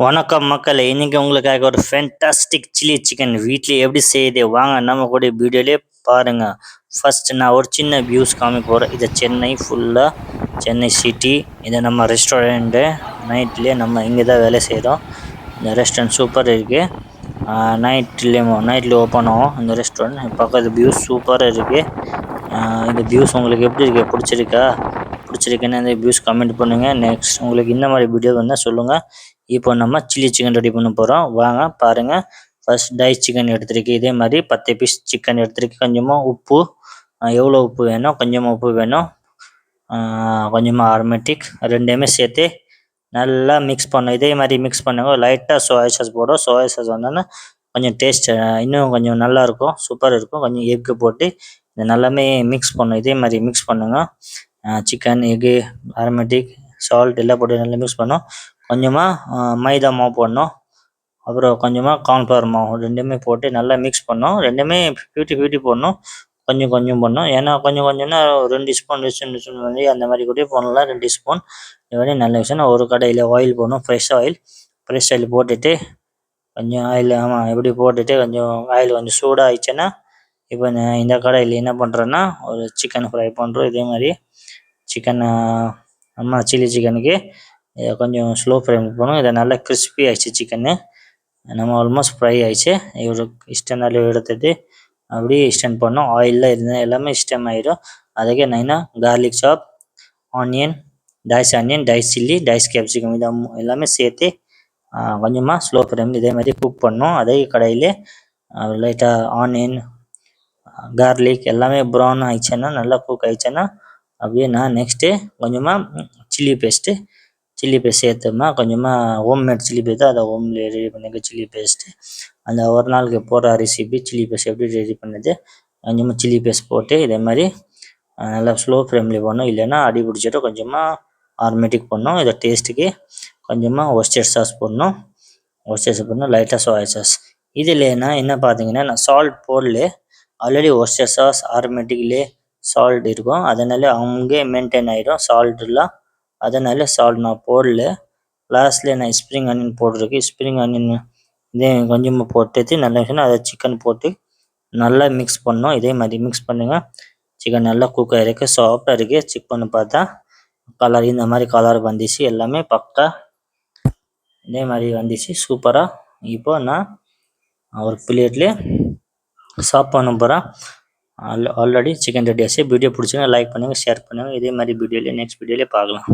வணக்கம் மக்களை இன்றைக்கி உங்களுக்காக ஒரு ஃபேண்டாஸ்டிக் சில்லி சிக்கன் வீட்லயே எப்படி செய்யுது வாங்க நம்ம கூட வீடியோலே பாருங்க. ஃபர்ஸ்ட் நான் ஒரு சின்ன வியூஸ் காமிக்க போகிறேன் இது சென்னை ஃபுல்லாக சென்னை சிட்டி இது நம்ம ரெஸ்டாரண்ட்டு நைட்லேயே நம்ம இங்கே தான் வேலை செய்கிறோம் இந்த ரெஸ்டாரண்ட் சூப்பர் இருக்குது நைட்லேயும் நைட்டில் ஓப்பன் ஆகும் இந்த ரெஸ்டாரண்ட் பக்கத்து வியூஸ் சூப்பராக இருக்குது இந்த வியூஸ் உங்களுக்கு எப்படி இருக்குது பிடிச்சிருக்கா? பிடிச்சிருக்குன்னு அந்த வியூஸ் கமெண்ட் பண்ணுங்கள் நெக்ஸ்ட் உங்களுக்கு இந்த மாதிரி வீடியோ வந்தால் சொல்லுங்கள் இப்போ நம்ம சில்லி சிக்கன் ரெடி பண்ண போகிறோம் வாங்க பாருங்கள் ஃபர்ஸ்ட் டைஸ் சிக்கன் எடுத்துருக்கு. இதே மாதிரி பத்து பீஸ் சிக்கன் எடுத்துருக்கு. கொஞ்சமாக உப்பு எவ்வளோ உப்பு வேணும்? கொஞ்சமாக உப்பு வேணும். கொஞ்சமாக ஆர்மெட்டிக் ரெண்டையுமே சேர்த்து நல்லா மிக்ஸ் பண்ணும் இதே மாதிரி மிக்ஸ் பண்ணுங்க. லைட்டாக சோயா சாஸ் போடும் சோயா சாஸ் வந்தோன்னா கொஞ்சம் டேஸ்ட் இன்னும் கொஞ்சம் நல்லா இருக்கும். சூப்பர் இருக்கும். கொஞ்சம் எக்கு போட்டு இது நல்லாமே மிக்ஸ் பண்ணும் இதே மாதிரி மிக்ஸ் பண்ணுங்க. சிக்கன் எக்கு ஆர்மெட்டிக் சால்ட் எல்லாம் போட்டு நல்லா மிக்ஸ் பண்ணும். கொஞ்சமாக மைதா மாவு போடணும். அப்புறம் கொஞ்சமாக கார்ன்ஃப்ளவர் மாவு ரெண்டுமே போட்டு நல்லா மிக்ஸ் பண்ணோம் ரெண்டுமே ஃபிஃப்டி ஃபிஃப்டி போடணும். கொஞ்சம் கொஞ்சம் பண்ணோம் ஏன்னா கொஞ்சம் கொஞ்சம்னா ரெண்டு ஸ்பூன் ரெண்டு ஸ்பூன் வந்து அந்த மாதிரி கூட போடலாம். ரெண்டு ஸ்பூன் இது மாதிரி நல்ல விஷயம் ஒரு கடையில் ஆயில் போடணும். ஃப்ரெஷ் ஆயில் ஃப்ரெஷ் ஆயில் போட்டுட்டு கொஞ்சம் ஆயில் ஆமாம் எப்படி போட்டுட்டு கொஞ்சம் ஆயில் கொஞ்சம் சூடாக ஆயிடுச்சுன்னா இப்போ நான் இந்த கடையில் என்ன பண்ணுறேன்னா ஒரு சிக்கன் ஃப்ரை பண்ணுறோம் இதே மாதிரி சிக்கன் அம்மா சில்லி சிக்கனுக்கு இதை கொஞ்சம் ஸ்லோ ஃப்ளேம் போகணும் இதை நல்லா கிறிஸ்பி ஆயிடுச்சு சிக்கனு நம்ம ஆல்மோஸ்ட் ஃப்ரை ஆயிடுச்சு. இவருக்கு இஷ்டனால எடுத்துட்டு அப்படியே ஸ்டென் பண்ணோம் ஆயிலில் இருந்தால் எல்லாமே ஸ்டெம் ஆயிடும் அதுக்கு நைனா garlic chop onion dice onion dice chilli dice capsicum இதை எல்லாமே சேர்த்து கொஞ்சமாக ஸ்லோ ஃப்ளேம் இதே மாதிரி குக் பண்ணோம். அதே கடையிலே லைட்டாக ஆனியன் கார்லிக் எல்லாமே ப்ரௌன் ஆயிடுச்சுன்னா நல்லா குக் ஆயிடுச்சுன்னா அப்படியே நான் நெக்ஸ்ட்டு கொஞ்சமாக சில்லி பேஸ்ட்டு சில்லி பேஸ்ட் சேர்த்தோம்னா கொஞ்சமாக ஹோம் மேட் சில்லி பேஸ்ட் அதை ஹோம்ல ரெடி பண்ணிக்க சில்லி பேஸ்ட்டு அந்த ஒரு நாளுக்கு போடுற ரெசிபி சில்லி பேஸ்ட் எப்படி ரெடி பண்ணது கொஞ்சமாக சில்லி பேஸ்ட் போட்டு இதே மாதிரி நல்லா ஸ்லோ ஃப்ளேமில் பண்ணணும் இல்லைன்னா அடி பிடிச்சிட்டு கொஞ்சமாக ஆர்மேட்டிக் பண்ணணும் இதை டேஸ்ட்டுக்கு கொஞ்சமாக ஒஸ்டர் சாஸ் போடணும். ஒஸ்டர் சாஸ் போடணும். லைட்டாக சோயா சாஸ் இதில் என்ன பார்த்தீங்கன்னா நான் சால்ட் போடல. ஆல்ரெடி ஒஸ்டர் சாஸ் ஆர்மேட்டிக்லேயே சால்ட் இருக்கும். அதனால அங்கே மெயின்டைன் ஆகிடும் சால்ட்லாம் அதனால சால்ட் நான் போடல. லாஸ்ட்ல நான் ஸ்ப்ரிங் ஆனியன் போட்டிருக்கு ஸ்ப்ரிங் ஆனியன் இதே கொஞ்சமாக போட்டுட்டு நல்லா விஷயம் அதை சிக்கன் போட்டு நல்லா மிக்ஸ் பண்ணோம் இதே மாதிரி மிக்ஸ் பண்ணுங்க. சிக்கன் நல்லா குக் ஆயிருக்கு சாஃப்டாக இருக்கு. செக் பண்ணி பார்த்தா கலர் இந்த மாதிரி கலர் வந்துச்சு. எல்லாமே பக்கா இதே மாதிரி வந்துச்சு. சூப்பராக இப்போ நான் ஒரு பிளேட்லேயே சாப் பண்ண போகிறேன் ஆல்ரெடி சிக்கன் ரெடி ஆச்சு. வீடியோ பிடிச்சிங்கன்னா லைக் பண்ணுங்கள் ஷேர் பண்ணுங்கள் இதே மாதிரி வீடியோலேயே நெக்ஸ்ட் வீடியோலேயே பார்க்கலாம்.